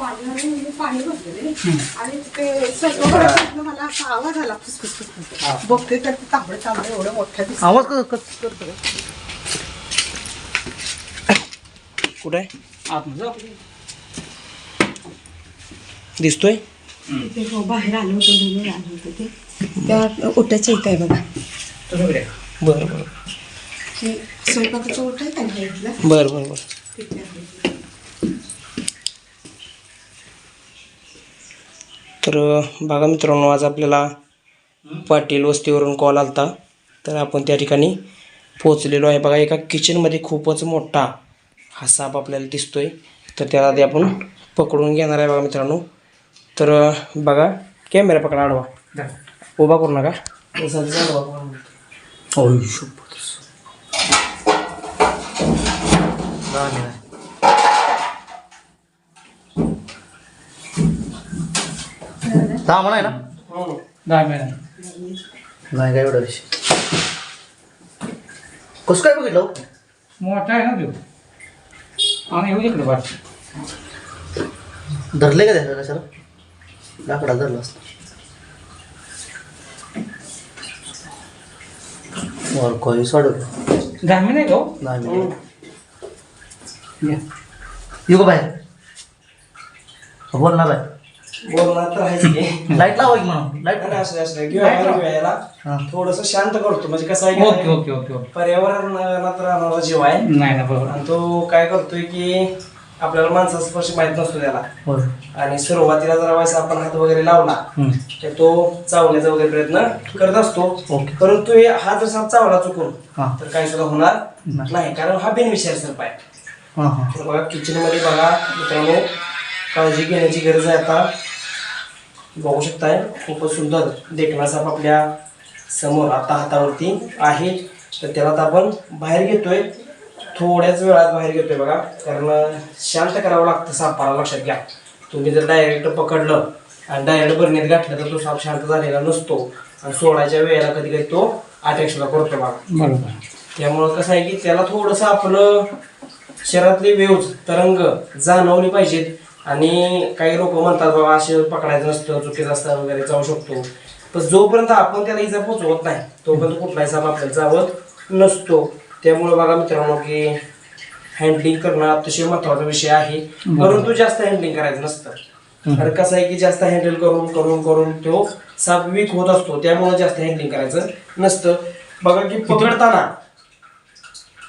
पाणी म्हणजे पाणी भरलेलं आणि ते स्वयंपाकघरातनं मला असा आवाज आला फुसफुस फुसफुस बघते तर ते तांबडं तांबडं एवढं मोठं दिसतं आवाज कसं कसं करतो? कुठं? आहे दिसतोय? ते हो, बाहेर आलं होतं म्हणून आलं होतं ते. इथं आहे बघा. बरं बरं. हे स्वयंपाकाचं ओट आहे इथलं? बरं बरं बरं. तिथे आहे. तर बघा मित्रांनो आज आपल्याला पाटील वस्तीवरून कॉल आला तर आपण त्या ठिकाणी पोचलेलो आहे. बघा एका किचनमध्ये खूपच मोठा हा साप आपल्याला दिसतोय. तर त्याला आधी आपण पकडून घेणार आहे बघा मित्रांनो. तर बघा कॅमेरा पकडा आडवा. उभा करू नका. तसाच आडवा पकडा. दहा म्हणा आहे ना? दहा महिना नाही काय एवढा विषय? कसं काय बघितलं हो? मोठा आहे ना तो. आणि येऊ इकडे वाट धरले का त्याला कशाला? लाकडा धरलं असतं. वर काही सोडवलं दहा महिने का हो? मिनिट. या. येऊ का बाहेर? बोल ना बाय बोलणार तर आहेच की. लाइट लावा की म्हणून. लाइट आणि असं असं घेऊया बाहेर घेऊया याला. थोडस शांत करतो. म्हणजे कसं आहे ओके नाही, ओके ओके ओके. पर्यावरणात राहणारा जीव आहे. नाही ना बरोबर. आणि तो काय करतोय की आपल्याला माणसाचा स्पर्श माहीत नसतो त्याला. आणि सुरुवातीला जरा वेळेस आपण हात वगैरे लावला हम्म. तर तो चावण्याचा वगैरे प्रयत्न करत असतो. ओके. परंतु हे हा जर साप चावला चुकून हा. तर काही सुद्धा होणार नाही. नाही. कारण हा बिनविषार सर्प आहे. हा हा. तर बघा किचनमध्ये बघा मित्रांनो काळजी घेण्याची गरज आहे आता. बघू शकताय खूपच सुंदर देखणा साप आपल्यासमोर आता हातावरती आहे. तर त्याला आता आपण बाहेर घेतोय. थोड्याच वेळात बाहेर घेतोय बघा. कारण शांत करावं लागतं सापाला लक्षात घ्या. तुम्ही जर डायरेक्ट पकडलं आणि डायरेक्ट बरणीत घातलं तर तो साप शांत झालेला नसतो. आणि सोडायच्या वेळेला कधी कधी तो अटॅक सुद्धा करतो बघा. त्यामुळं कसं आहे की त्याला थोडंसं आपलं शरीरातले वेव्ज तरंग जाणवले पाहिजेत. आणि काही लोक म्हणतात बाबा असे पकडायचं नसतं चुकीचं असतं वगैरे जाऊ शकतो. पण जोपर्यंत आपण त्याला इजा पोचवत नाही तोपर्यंत कुठलाही साप आपल्याला जावत नसतो. त्यामुळे बघा मित्रांनो की हँडलिंग करणं अतिशय महत्त्वाचा विषय आहे. परंतु जास्त हँडलिंग करायचं नसतं. कारण कसं आहे की जास्त हँडल करून करून करून तो साप वीक होत असतो. त्यामुळे जास्त हँडलिंग करायचं नसतं. बघा की पकडताना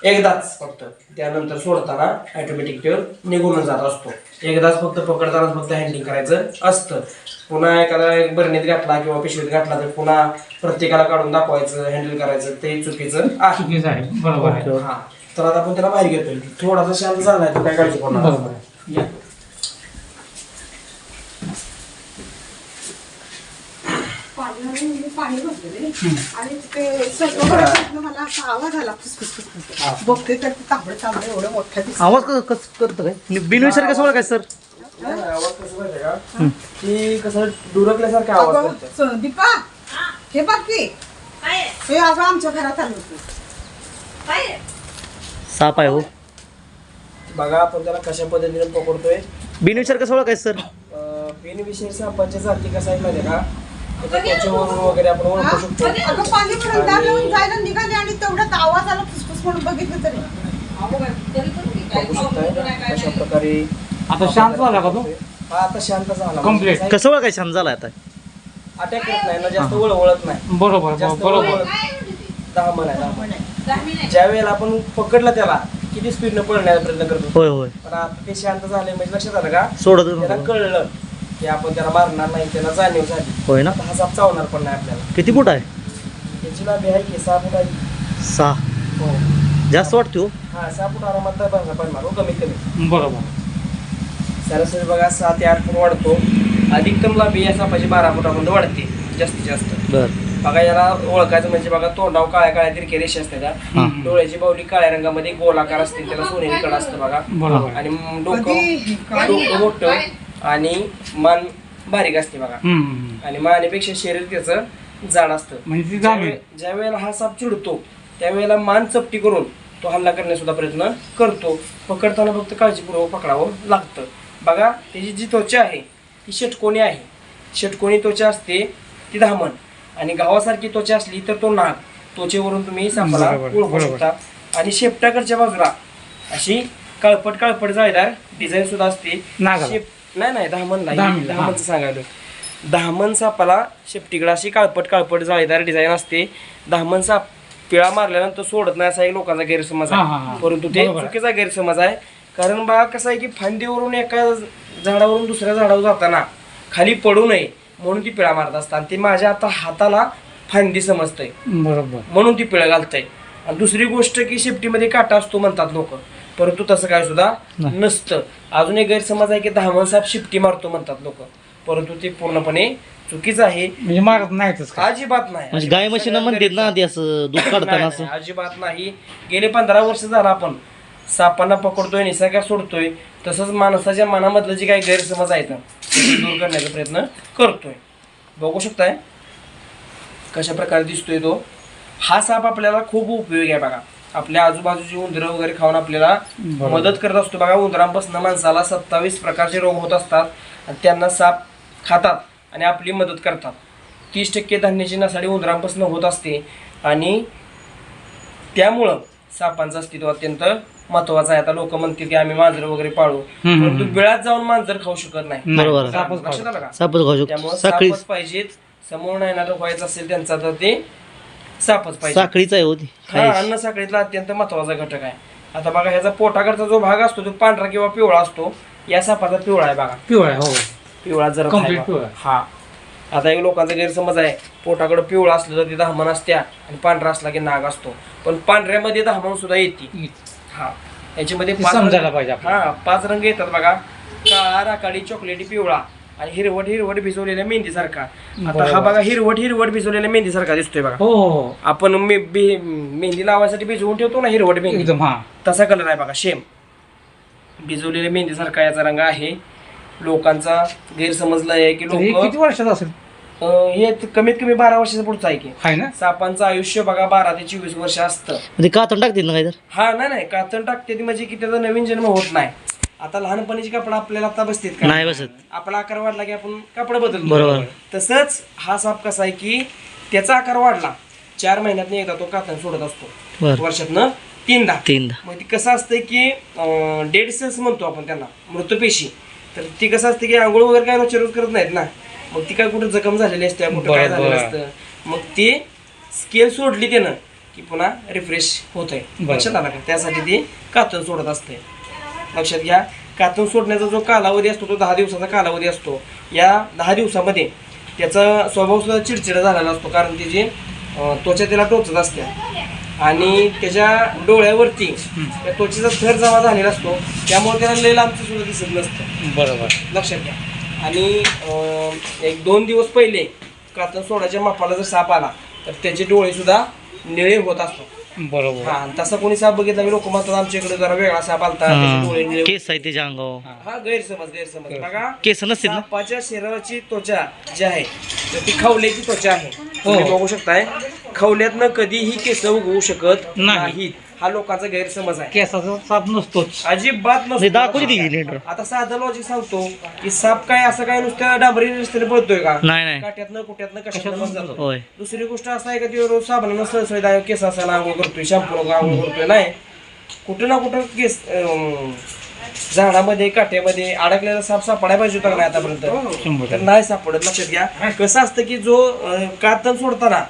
एकदाच फक्त. त्यानंतर सोडताना ऑटोमॅटिक तो निघून जात असतो. एकदाच फक्त पकडताना फक्त हँडलिंग करायचं असतं. पुन्हा एखादा एक बरणीत घातला किंवा पिशवीत घातला तर पुन्हा प्रत्येकाला काढून दाखवायचं हँडल करायचं. ते चुकीचं आहे. चुकीचं आहे. बरोबर आहे. हा. तर आता आपण त्याला बाहेर घेतोय. थोडासा शांत झालाय तर काय काळजी करू नका. बरोबर आहे या. पाणी म्हणजे पाणी भरलेलं आणि ते स्वयंपाकघरातनं मला असा आवाज आला. फुसफुस फुसफुस बघते तर ते तांबडं तांबडं एवढं दिसतं. आवाज कसं कसं करतो काय? बिनविचार कसं ओळखायचं सर? आवाज कसं का? की कसं डुरकल्यासारखा आवाज अगं, करतो. स- दीपा हे बघ की. हे अगं आमच्या घरात आलं होतं. साप आहे हो. बघा आपण त्याला कशा पद्धतीने पकडतोय. बिनविचार कसं ओळखायचं सर? पेनविषयी सापांच्या जाती कसा आहे माहिती आहे का? त्याच्यावरून वगैरे आपण ओळखू शकतो. अगं पाणी भरून दार लावून जायला निघाले आणि तेवढ्यात आवाज आला फुसफुस म्हणून बघितलं तरी. बघू शकताय. कशा प्रकारे आता शांत झाला का तो? हा आता शांत झाला. Complete. कसं ओळखायचं शांत झाला आता? अटॅक करत नाही ना जास्त वळवळत नाही. बरोबर जास्त बरोबर. वळवळत आहे ज्या वेळेला आपण पकडलं त्याला किती स्पीडनं पळण्याचा प्रयत्न करतो. होय होय. पण आता ते शांत झाले म्हणजे लक्षात आलं का? सोडत त्याला. कळलं. की आपण त्याला मारणार नाही त्याला जाणीव झाली. होय ना? हा साप चावणार पण नाही आपल्याला. किती फूट आहे? त्याची लांबी आहे की सहा फूट आहे. सहा. हो. जास्त वाटते हो. हा सहा फूट आरामात हो कमीत कमी. बरोबर. सरासरी बघा सहा ते आठ फूट वाढतो. अधिकतम लांबी या सापाची बारा फुटापर्यंत वाढते जास्तीत जास्त. बर. बघा याला ओळखायचं म्हणजे बघा तोंडाव काळ्या काळ्या तिरके रेषे असते का हा. डोळ्याची बावली काळ्या रंगामध्ये गोलाकार असते त्याला सोनेरी कडा असतं बघा. बरोबर. आणि म- डोकं डोकं मोठं. आणि मान बारीक असते बघा. हम्म. आणि मानेपेक्षा शरीर त्याचं जाड असतं. म्हणजे ती जामीन ज्यावेळे- ज्या वेळेला हा साप चिडतो त्यावेळेला मान चपटी करून तो हल्ला करण्याचा सुद्धा प्रयत्न करतो. पकडताना फक्त काळजीपूर्वक पकडावं लागतं. बघा त्याची जी त्वचा आहे ती षटकोनी आहे. षटकोनी त्वचा असते ती धामण आणि गावासारखी त्वचा असली तर तो नाग. त्वचेवरून तुम्ही सापाला बरोबर, ओळखू बरोबर. शकता. आणि शेपटाकडच्या बाजूला अशी काळपट काळपट जाळीदार डिझाईन सुद्धा असते. नागाला? शेप- नाही नाही धामणला धामणला, हा. धामणचं सांगायलो धामण सापाला शेपटीकडे अशी काळपट काळपट जाळीदार डिझाईन असते. धामण साप पिळा मारल्यानंतर सोडत नाही असा एक लोकांचा गैरसमज हा, हा, हा. आहे परंतु ते बरोबर आहे. चुकीचा गैरसमज आहे. कारण बा कसं आहे की फांदीवरून एका झाडावरून दुसऱ्या झाडावर जाताना खाली पडू नये म्हणून ती पिळा मारत असतात. आणि ते माझ्या आता हाताला फांदी समजतंय. बरोबर. म्हणून ती पिळा घालतंय. आणि दुसरी गोष्ट की शेपटीमध्ये काटा असतो म्हणतात लोक. परंतु तसं काय सुद्धा नाही. नसतं. अजून एक गैरसमज आहे की धामण साप शिपटी मारतो म्हणतात लोक. परंतु ते पूर्णपणे चुकीचं आहे. म्हणजे मारत नाहीतच का? अजिबात नाही. म्हणजे गाय म्हशीनं म्हणतात ना ते असं दूध काढताना नाही, असं. नाही, अजिबात नाही. गेले पंधरा वर्ष झालं आपण. सापांना पकडतोय निसर्गात सोडतोय. तसंच माणसाच्या मनामधलं जे काही गैरसमज आहेत ते दूर करण्याचा प्रयत्न करतोय. बघू शकताय कशा प्रकारे दिसतोय तो. हा साप आपल्याला खूप उपयोगी आहे बघा. आपल्या आजूबाजूची उंदरं वगैरे खाऊन आपल्याला. मदत करत असतो. बघा उंदरांपासून माणसाला सत्तावीस प्रकारचे रोग होत असतात आणि त्यांना साप खातात आणि आपली मदत करतात. तीस टक्के धान्याची नसाडी उंदरांपासून होत असते आणि त्यामुळं सापांचं अस्तित्व अत्यंत महत्वाचं आहे. आता लोक म्हणतील की आम्ही मांजर वगैरे पाळू. परंतु बिळात जाऊन मांजर खाऊ शकत नाही. सापच लक्षात आलं का? सापच खाऊ शकतो. त्यामुळे सापच पाहिजेत. समोर नाही ना व्हायचं असेल त्यांचा तर ते सापच पाहिजे. साखळीच आहे होती हा अन्न साखळीतला अत्यंत महत्त्वाचा घटक आहे. आता बघा ह्याचा पोटाकडचा जो भाग असतो तो पांढरा किंवा पिवळा असतो या सापाचा पिवळा आहे बघा. पिवळा हो. पिवळा जर Complete पिवळा. हा. आता एक लोकांचा गैरसमज आहे. पोटाकडे पिवळा असलं तर ते दहमन असत्या आणि पांढरा असला की नाग असतो. पण पांढऱ्यामध्ये दहमन सुद्धा येते. हा. याच्यामध्ये पाच समजायला पाहिजे आपल्याला. हा पाच रंग येतात बघा. काळा राखाडी चॉकलेटी पिवळा. आणि हिरवट हिरवट भिजवलेल्या मेहंदीसारखा. आता हा. बघा हिरवट हिरवट भिजवलेल्या मेहंदीसारखा दिसतोय बघा. हो हो हो. आपण मे- बे- मेहंदी लावायसाठी भिजवून ठेवतो ना हिरवट मेहंदी? एकदम हा. तसा कलर आहे बघा शेम भिजवलेल्या मेहंदीसारखा याचा रंग आहे. लोकांचा गैरसमजला आहे की तर हे लोक किती वर्षाचं असेल? हे कमीत कमी बारा वर्षाचं पुढचं आहे की. आहे ना? सापांचं आयुष्य बघा बारा ते चोवीस वर्ष असतं. ते कातून टाकतील ना काय तर? हा नाही नाही. कातण टाकते ती म्हणजे की त्याचा नवीन जन्म होत नाही. आता लहानपणीचे कपडे आपल्याला आता बसतात का? नाही बसत. आपला आकार वाढला की आपण कपडे बदलतो. बरोबर. तसंच हा साप कसा आहे की त्याचा आकार वाढला. चार महिन्यात एकदा तो कातण सोडत असतो. बरं. वर्षातनं तीनदा. तीनदा. मग ती कसं असतं की डेड सेल्स म्हणतो आपण त्यांना मृतपेशी. तर ती कसं असते की आंघोळ वगैरे काय रोजच्या रोज करत नाहीत ना. मग ती काय कुठं जखम झालेली असते कुठं काय बरोबर. झालेलं असतं. मग ती स्केल सोडली त्यानं की पुन्हा रिफ्रेश होत आहे बरोबर. लक्षात आलं का? त्यासाठी ती कातून सोडत असते. लक्षात घ्या. कातून सोडण्याचा जो कालावधी असतो तो दहा दिवसाचा कालावधी असतो. या दहा दिवसामध्ये त्याचा स्वभाव सुद्धा चिडचिडा झालेला असतो कारण ती जी अं, त्वचा त्याला टोचत असते. आणि त्याच्या डोळ्यावरती त्या त्वचेचा थर जमा झालेला असतो. त्यामुळे त्याला लय लांबचं सुद्धा दिसत नसतं. बरोबर. लक्षात घ्या. आणि एक दोन दिवस पहिले कातन सोडाच्या मापाला जर साप आला तर त्याचे डोळे सुद्धा निळे होत असतात. बरोबर. हा तसा कोणी साप बघितला लोक म्हणतात आमच्या इकडे जरा वेगळा साप आलता. त्याचे डोळे निळे केस आहे त्याच्या अंगावर. हा गैरसमज गैरसमज. बघा केस नसतील ना? सापाच्या शरीराची त्वचा जी आहे तर ती खवल्याची त्वचा आहे. तुम्ही बघू शकताय खवल्यातनं कधीही केस उगवू शकत नाही. नाहीत. हा लोकांचा गैरसमज आहे. केसाचा साप नसतोच. अजिबात नाही नसतो दाखवली ती लेटर आता साधं लॉजिक सांगतो की साप काय असं काय नुसत्या डांबरी रस्त्याने पळतोय का? नाही नाही. काट्यातनं कुट्यातनं कशातनं जातो होय. दुसरी गोष्ट असं आहे का ती रोज साबणानं सळसळीदाय केस असायला आंघोळ करतोय शॅम्पू आंघोळ करतोय नाही. कुठं ना कुठं केस अं, झाडामध्ये काट्यामध्ये अडकलेला साप सापडायला पाहिजे होता का नाही आतापर्यंत? शंभर तर नाही सापडत लक्षात घ्या. कसं असतं की जो अं, कातन सोडताना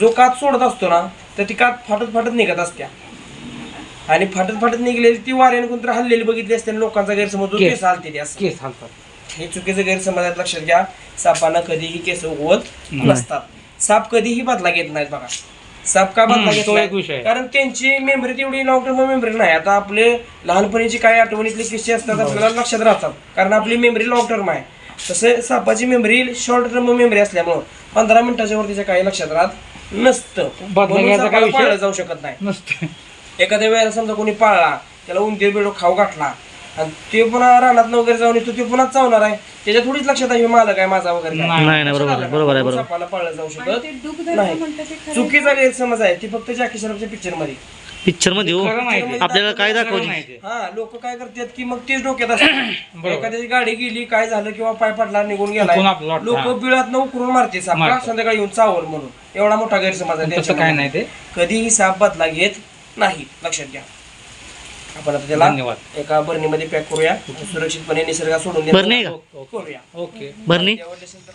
जो कात सोडत असतो ना तर ती कात फाटत फाटत निघत असत्या. आणि फाटत फाटत निघलेली ती वाऱ्याने कोणतरी हल्लेली बघितली असते आणि लोकांचा गैरसमज होतो, केस. केस हलते ते असं. केस हालतात. हे चुकीचं गैरसमज आहेत लक्षात घ्या. सापांना कधीही केस उगवत नाही. नसतात. साप कधीही बदला घेत नाहीत बघा. साप का बदला हम्म, घेत तो नाही? एक विषय आहे. कारण त्यांची मेमरी तेवढी लॉंग टर्म मेमरी नाही. आता आपले लहानपणीची काही आठवणीतले किस्से असतात आपल्याला लक्षात राहतात. कारण आपली मेमरी लॉंग टर्म आहे. तसे सापाची मेमरी शॉर्ट टर्म मेमरी असल्यामुळं पंधरा मिनिटाच्या वरतीच्या काही लक्षात राहत नसतं. बदला म्हणून घ्यायचा सापाला काय विषय? पाळलं जाऊ शकत नाही. नसतं. एखाद्या वेळेला समजा कोणी पाळला त्याला उंदीर बिडो खाऊ घातला आणि ते पुन्हा रानात वगैरे जाऊन येतो ते पुन्हा चावणार आहे. त्याच्या थोडीच लक्षात आहे हे मालक आहे माझा वगैरे काय. नाही, नाही, बरोबर आहे, बरोबर आहे, बरोबर. सापाला पाळलं जाऊ शकत ते डूब धरणं नाही. म्हणतात ते खरं चुकीचा गैरसमज आहे ती फक्त जॅकी श्रॉफच्या पिक्चरमध्ये. पिक्चरमध्ये हो. खरं नाही. आपल्याला काय खरं दाखवते नाही. हा लोक काय करतात की मग तेच डोक्यात असतात. एखाद्याची गाडी गेली काय झालं किंवा पाय पडला निघून गेला आपलं लोक हा. बिळात उकरून मारते साप. मारतात. संध्याकाळी येऊन चावल म्हणून. एवढा मोठा गैरसमज आहे तसं काय. नाही ते. कधीही साप बदला घेत नाही. लक्षात घ्या. आपण आता त्याला धन्यवाद. एका बरणीमध्ये पॅक करूया. सुरक्षितपणे निसर्गात सोडून का? करूया. ओके. बरणी आवडली असेल तर